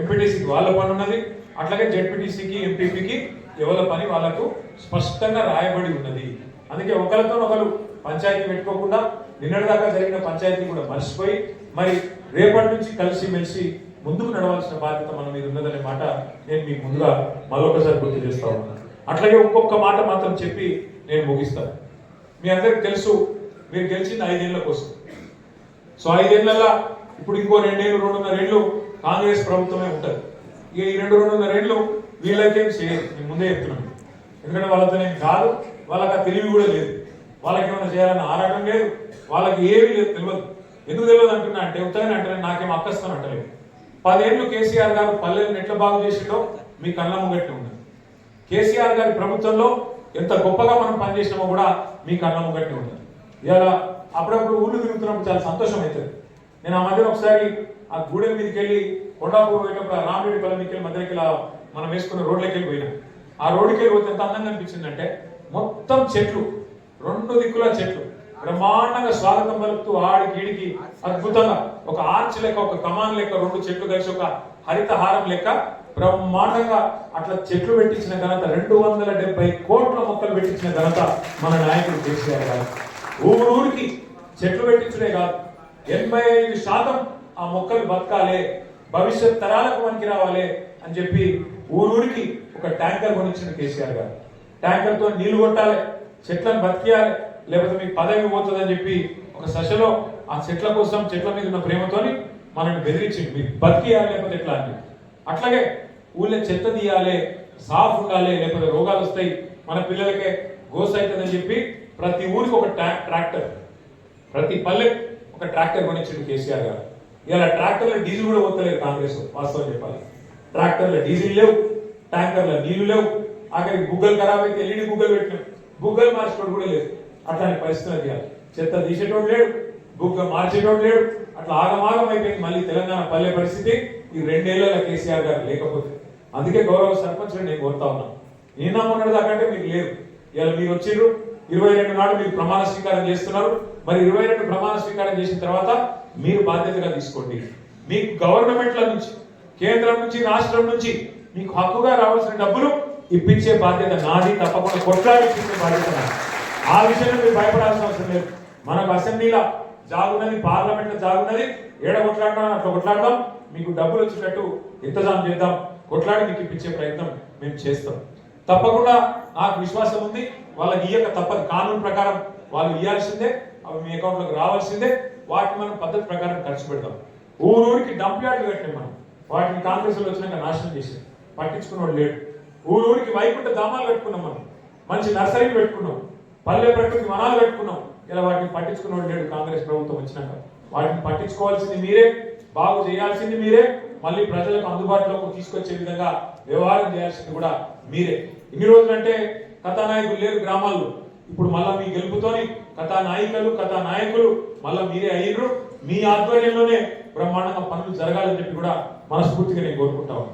ఎంపీటీసీకి వాళ్ళ పని ఉన్నది అట్లాగే జెడ్పీటీసీకి ఎంపీపీకి ఎవరి పని వాళ్ళకు స్పష్టంగా రాయబడి ఉన్నది. అందుకే ఒకరితో ఒకరు పంచాయతీ పెట్టుకోకుండా నిన్నటిదాకా జరిగిన పంచాయతీ కూడా మర్చిపోయి మరి రేపటి నుంచి కలిసి మెలిసి ముందుకు నడవాల్సిన బాధ్యత మన మీద ఉన్నదనే మాట నేను మీకు ముందుగా మరొకసారి గుర్తు చేస్తా ఉన్నాను అట్లాగే ఒక్కొక్క మాట మాత్రం చెప్పి నేను ముగిస్తాను మీ అందరికి తెలుసు మీరు గెలిచింది ఐదేళ్ళ కోసం. సో ఐదేళ్ళలో ఇప్పుడు ఇంకో రెండేళ్ళు రెండున్నర ఏళ్ళు కాంగ్రెస్ ప్రభుత్వమే ఉంటుంది. ఇక ఈ రెండు రెండున్నర ఏళ్ళు వీళ్ళకేం చేయదు నేను ముందే చెప్తున్నాను. ఎందుకంటే వాళ్ళతో నేను కాదు వాళ్ళకి ఆ తెలివి కూడా లేదు. వాళ్ళకి ఏమైనా చేయాలన్న ఆరాటం లేదు. వాళ్ళకి ఏమీ లేదు తెలియదు ఎందుకు తెలియదు అంటున్నా? అంటే ఉత్తగానే అంటే నాకేం అక్కస్తాను అంటలేదు. పదేళ్ళు కేసీఆర్ గారు పల్లెలను ఎట్లా బాగు చేసిండో మీ కళ్ళ ముంగట్టే ఉన్నది. కేసీఆర్ గారి ప్రభుత్వంలో ఎంత గొప్పగా మనం పనిచేసినామో కూడా మీ కళ్ళ ముంగట్టే ఉన్నది. ఇలా అప్పుడప్పుడు ఊళ్ళు తిరుగుతున్నప్పుడు చాలా సంతోషం అవుతుంది. నేను ఆ మధ్య ఒకసారి ఆ గూడెం మీదకి వెళ్ళి కొండాపూర్ పోయినప్పుడు ఆ రామరెడ్డి పల్లె మీదకి వెళ్ళి మధ్యకి ఇలా మనం వేసుకున్న రోడ్లకి వెళ్ళి పోయినా. ఆ రోడ్డుకి వెళ్ళి పోతే ఎంత అందంగా అనిపించిందంటే మొత్తం చెట్లు రెండు దిక్కుల చెట్లు. బ్రహ్మాండంగా స్వాగతం పలుకుతూ ఆడికి ఈడికి అద్భుతంగా ఒక ఆర్చ్ లెక్క ఒక కమాన్ లెక్క రెండు చెట్లు కలిసి ఒక హరితహారం లెక్క. బ్రహ్మాండంగా అట్లా చెట్లు పెట్టించిన ఘనత రెండు వందల డెబ్బై కోట్ల మొక్కలు పెట్టించిన ఘనత మన నాయకుడు కేసీఆర్ గారు. ఊరూరికి చెట్లు పెట్టించడే కాదు. ఎనభై ఐదు శాతం ఆ మొక్కలు బతకాలి భవిష్యత్ తరాలకు పనికి రావాలి అని చెప్పి ఊరూరికి ఒక ట్యాంకర్ కొనిచ్చిన కేసీఆర్ గారు. ట్యాంకర్తో నీళ్ళు కొట్టాలి. చెట్లను బతికేయాలి లేకపోతే మీకు పదవి పోతుందని చెప్పి ఒక సశలో ఆ చెట్ల కోసం చెట్ల మీద ఉన్న ప్రేమతోని మనల్ని బెదిరించింది. మీకు బతికియాలి లేకపోతే ఎట్లా అని అట్లాగే ఊళ్ళో చెత్త తీయాలి సాఫ్ ఉండాలి లేకపోతే రోగాలు వస్తాయి మన పిల్లలకే గోస్ అవుతుందని చెప్పి ప్రతి ఊరికి ఒక ట్రాక్టర్ ప్రతి పల్లె ఒక ట్రాక్టర్ కొనిచ్చిండు కేసీఆర్ గారు. ఇలా ట్రాక్టర్లో డీజిల్ కూడా పోతలేదు కాంగ్రెస్ వాస్తవం చెప్పాలి. ట్రాక్టర్లు డీజిల్ లేవు ట్యాంకర్లో నీళ్ళు లేవు. ఆఖరికి గుగ్గలు ఖరాబ్ అయితే ఎల్ఈడి గుగ్గలు పెట్టినాం. బుగ్గలు మార్చుకోవడం కూడా లేదు. అట్లాంటి పరిస్థితులు తీయాలి చెత్త తీసేటోడు లేడు బుగ్గ మార్చేటోడు లేడు. అట్లా ఆగమాగం అయిపోయింది మళ్ళీ తెలంగాణ పల్లె పరిస్థితి. ఈ రెండేళ్ళ కేసీఆర్ గారు లేకపోతే. అందుకే గౌరవ సర్పంచ్ నేను కోరుతా ఉన్నాను నిన్న మొన్నటి దాకా అంటే మీకు లేదు. ఇలా మీరు వచ్చిర్రు. ఇరవై రెండు నాడు మీరు ప్రమాణ స్వీకారం చేస్తున్నారు. మరి ఇరవై రెండు ప్రమాణ స్వీకారం చేసిన తర్వాత మీరు బాధ్యతగా తీసుకోండి. మీకు గవర్నమెంట్ల నుంచి కేంద్రం నుంచి రాష్ట్రం నుంచి మీకు హక్కుగా రావాల్సిన డబ్బులు ఇప్పించే బాధ్యత నాది తప్పకుండా కొట్లాడి ఇప్పించే బాధ్యత నాది. ఆ విషయంలో మీరు భయపడాల్సిన అవసరం లేదు. మనకు అసెంబ్లీలో జాగున్నది పార్లమెంట్లో జాగున్నది ఏడ కొట్లాడడం అట్లా కొట్లాడదాం మీకు డబ్బులు వచ్చేటట్టు ఇంతజాం చేద్దాం కొట్లాడి మీకు ఇప్పించే ప్రయత్నం మేము చేస్తాం. తప్పకుండా నాకు విశ్వాసం ఉంది వాళ్ళకి ఇయ్యక తప్పదు. కానూన్ ప్రకారం వాళ్ళు ఇవ్వాల్సిందే అవి మీ అకౌంట్లోకి రావాల్సిందే వాటిని మనం పద్ధతి ప్రకారం ఖర్చు పెడతాం ఊరూరికి డంప్ యార్డ్లు కట్టాం మనం. వాటిని కాంగ్రెస్లో వచ్చినాక నాశనం చేసి పట్టించుకున్నవాడు లేడు. ఊరూరికి వైకుంఠ ధామాలు కట్టుకున్నాం మనం. మంచి నర్సరీలు పెట్టుకున్నాం. పల్లె ప్రకృతి వనాలు పెట్టుకున్నాం. ఇలా వాటిని పట్టించుకున్నాడు లేడు కాంగ్రెస్ ప్రభుత్వం వచ్చినాక. వాటిని పట్టించుకోవాల్సింది మీరే బాగు చేయాల్సింది మీరే మళ్ళీ ప్రజలకు అందుబాటులోకి తీసుకొచ్చే విధంగా వ్యవహారం చేయాల్సింది కూడా మీరే. ఇన్ని రోజులంటే కథానాయకులు లేరు గ్రామాల్లో. ఇప్పుడు మళ్ళా మీ గెలుపుతోని కథానాయికలు కథానాయకులు మళ్ళా మీరే అయ్యారు మీ ఆధ్వర్యంలోనే బ్రహ్మాండంగా పనులు జరగాలని చెప్పి కూడా మనస్ఫూర్తిగా నేను కోరుకుంటా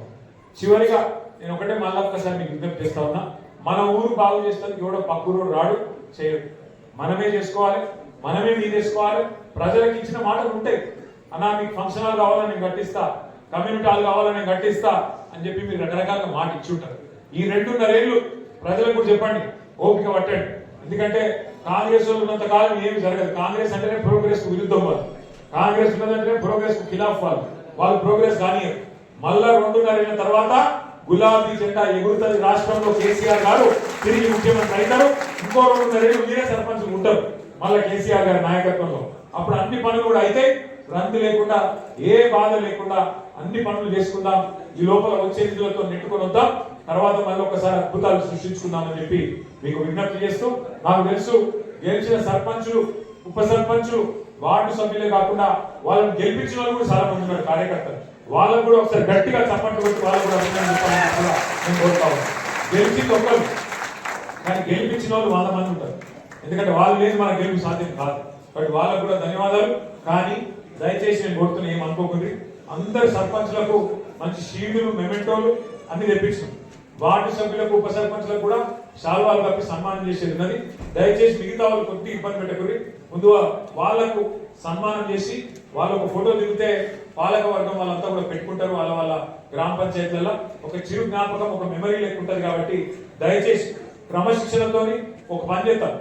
చివరిగా నేను ఒకటే మళ్ళీ ఒక్కసారి మీకు విజ్ఞప్తి చేస్తా ఉన్నా. మన ఊరు బాగు చేస్తానికి ఎవడో పక్కూరు రాడు చేయడు. మనమే చేసుకోవాలి మనమే మీదేసుకోవాలి ప్రజలకు ఇచ్చిన మాటలు ఉంటాయి. అన్నా మీకు ఫంక్షన్ హాల్ కావాలని నేను కట్టిస్తా. కమ్యూనిటీ హాల్ కావాలని నేను కట్టిస్తా అని చెప్పి మీరు రకరకాలుగా మాట ఇచ్చి ఉంటారు. ఈ రెండున్నరేళ్ళు ప్రజలకు కూడా చెప్పండి ఓపిక పట్టండి. ఎందుకంటే కాంగ్రెస్ వాళ్ళు ఉన్నంత కాలం ఏమి జరగదు. కాంగ్రెస్ అంటేనే ప్రోగ్రెస్ విరుద్ధం వాళ్ళు. కాంగ్రెస్ ఉన్నదంటేనే ప్రోగ్రెస్కు ఖిలాఫ్ వాళ్ళు. వాళ్ళు ప్రోగ్రెస్ కానీ మళ్ళా రెండున్నరేళ్ళ తర్వాత గులాబీ జెండా ఎగురుతుంది రాష్ట్రంలో కేసీఆర్ గారు తిరిగి ముఖ్యమంత్రి అవుతారు. ఇంకో రెండున్నరేళ్ళు మీరే సర్పంచ్ ఉంటారు. మళ్ళీ కేసీఆర్ గారి నాయకత్వంలో. అప్పుడు అన్ని పనులు కూడా అయితే రంది లేకుండా ఏ బాధ లేకుండా అన్ని పనులు చేసుకుందాం. ఈ లోపల వచ్చే నిధులతో నెట్టుకొని వద్దాం. తర్వాత మళ్ళీ ఒకసారి అద్భుతాలు సృష్టించుకుందామని చెప్పి మీకు విజ్ఞప్తి చేస్తూ నాకు తెలుసు గెలిచిన సర్పంచులు ఉప సర్పంచులు వార్డు సభ్యులే కాకుండా వాళ్ళని గెలిపించిన వాళ్ళు కూడా చాలా మంది ఉన్నారు కార్యకర్తలు. వాళ్ళకు కూడా ఒకసారి గట్టిగా చప్పట్లు కొట్టి వాళ్ళకు కూడా నేను కోరుతా ఉన్నాను. గెలిచింది ఒక్కరు కానీ గెలిపించిన వాళ్ళు వాళ్ళ మంది ఉంటారు. ఎందుకంటే వాళ్ళు లేదు మన గెలుపు సాధ్యం కాదు. బట్ వాళ్ళకు కూడా ధన్యవాదాలు. కానీ దయచేసి నేను కోరుతున్నా ఏం అనుకోకండి. అందరు సర్పంచ్లకు మంచి షీల్డ్లు మెమెంటోలు అన్ని తెప్పించాం. వార్డు సభ్యులకు ఉప సర్పంచ్లకు కూడా శాల్వాలు కప్పి సన్మానం చేసేది ఉన్నది. దయచేసి మిగతా వాళ్ళు కొద్ది ఇబ్బంది పెట్టకూరి ముందు వాళ్ళకు సన్మానం చేసి వాళ్ళు ఒక ఫోటో దిగితే పాలక వర్గం వాళ్ళంతా కూడా పెట్టుకుంటారు. వాళ్ళ వాళ్ళ గ్రామ పంచాయతీలలో ఒక చిరు జ్ఞాపకం ఒక మెమరీ లెక్క ఉంటుంది కాబట్టి దయచేసి క్రమశిక్షణతోని ఒక పని చేద్దాం.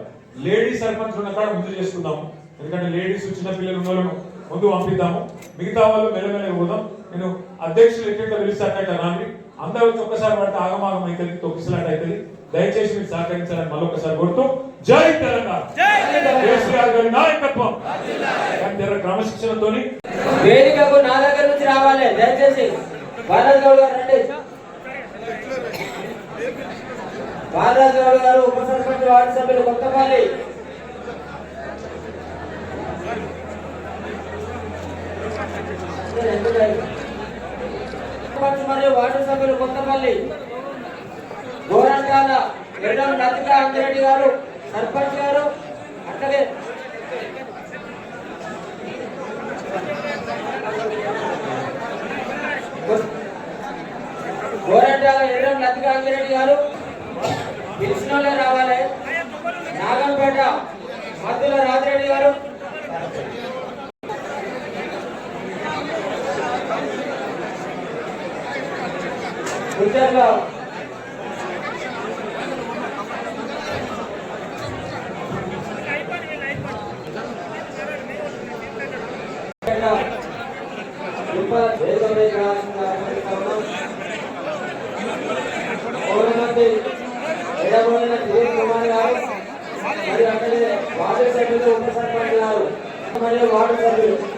లేడీ సర్పంచ్ ఉన్న కాడ ముందు చేసుకుందాము. ఎందుకంటే లేడీస్ చిన్న పిల్లలు ఉన్న వాళ్ళను ముందు పంపిద్దాము. మిగతా వాళ్ళు మెల్లమెల్ల పోదాం. నేను అధ్యక్షులు ఎక్కడ పిలిచాక రాండి. అందరూ వచ్చి ఒక్కసారి పడితే ఆగమాగం అవుతుంది తొక్కిసలాట అవుతుంది. దయచేసి మీరు సహకరించాలని మళ్ళీ కోరుతూ జై తెలంగాణ. కేసీఆర్ గారి నాయకత్వం. కానీ జర క్రమశిక్షణతోని వేదికకు నా దగ్గర నుంచి రావాలి. దయచేసి బాలరాజు గౌడ్ గారు రండి. బాలరాజు గౌడ్ గారు ఉప సర్పంచ్ వార్డు సభ్యులు కొత్తపల్లి. సర్పంచ్ మరియు వార్డు సభ్యులు కొత్తపల్లి. గోరంటాల ఎడం నతిక అంజిరెడ్డి గారు సర్పంచ్ గారు గోరంటాల ఎర్రం లతికాంగిరెడ్డి గారు. పిలిచిన రావాలి. నాగంపేట మద్దుల రాజిరెడ్డి గారు. గుంటూరులో పౌరమంత్రి ఎడబోయిన దిలీప్ కుమార్ గారు మరియు అక్కడే వార్డు సభ్యులు ఉప సర్పంచ్ గారు మరియు సభ్యులు.